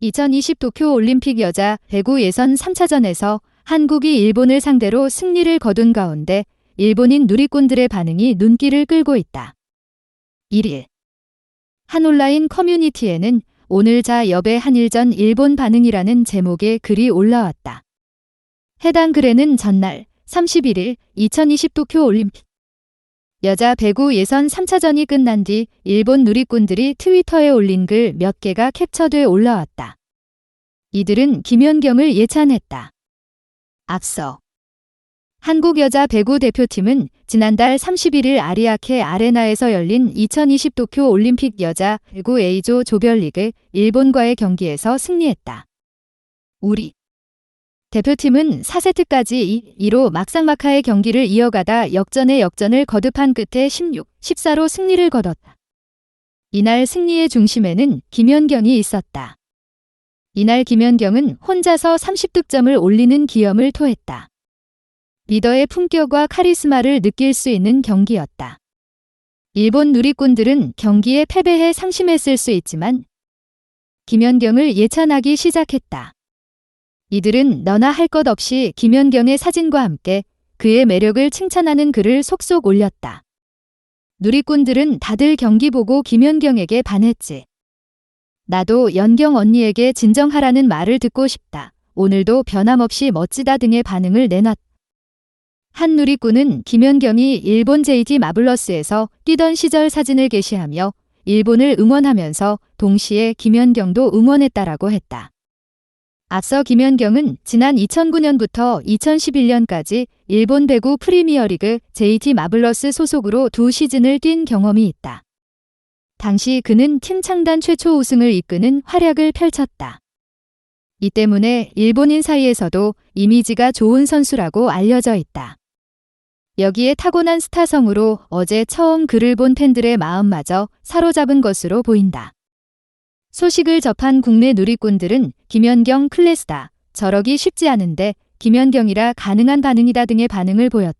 2020 도쿄 올림픽 여자 배구 예선 3차전에서 한국이 일본을 상대로 승리를 거둔 가운데 일본인 누리꾼들의 반응이 눈길을 끌고 있다. 1일 한 온라인 커뮤니티에는 오늘 자 여배 한일전 일본 반응이라는 제목의 글이 올라왔다. 해당 글에는 전날 31일 2020 도쿄 올림픽 여자 배구 예선 3차전이 끝난 뒤 일본 누리꾼들이 트위터에 올린 글 몇 개가 캡처돼 올라왔다. 이들은 김연경을 예찬했다. 앞서 한국 여자 배구 대표팀은 지난달 31일 아리아케 아레나에서 열린 2020 도쿄 올림픽 여자 배구 A조 조별리그 일본과의 경기에서 승리했다. 우리 대표팀은 4세트까지 2로 막상막하의 경기를 이어가다 역전의 역전을 거듭한 끝에 16, 14로 승리를 거뒀다. 이날 승리의 중심에는 김연경이 있었다. 이날 김연경은 혼자서 30득점을 올리는 기염을 토했다. 리더의 품격과 카리스마를 느낄 수 있는 경기였다. 일본 누리꾼들은 경기에 패배해 상심했을 수 있지만 김연경을 예찬하기 시작했다. 이들은 너나 할 것 없이 김연경의 사진과 함께 그의 매력을 칭찬하는 글을 속속 올렸다. 누리꾼들은 다들 경기 보고 김연경에게 반했지. 나도 연경 언니에게 진정하라는 말을 듣고 싶다. 오늘도 변함없이 멋지다 등의 반응을 내놨다. 한 누리꾼은 김연경이 일본 JT 마블러스에서 뛰던 시절 사진을 게시하며 일본을 응원하면서 동시에 김연경도 응원했다라고 했다. 앞서 김연경은 지난 2009년부터 2011년까지 일본 배구 프리미어리그 JT 마블러스 소속으로 두 시즌을 뛴 경험이 있다. 당시 그는 팀 창단 최초 우승을 이끄는 활약을 펼쳤다. 이 때문에 일본인 사이에서도 이미지가 좋은 선수라고 알려져 있다. 여기에 타고난 스타성으로 어제 처음 글을 본 팬들의 마음마저 사로잡은 것으로 보인다. 소식을 접한 국내 누리꾼들은 김연경 클래스다. 저러기 쉽지 않은데 김연경이라 가능한 반응이다 등의 반응을 보였다.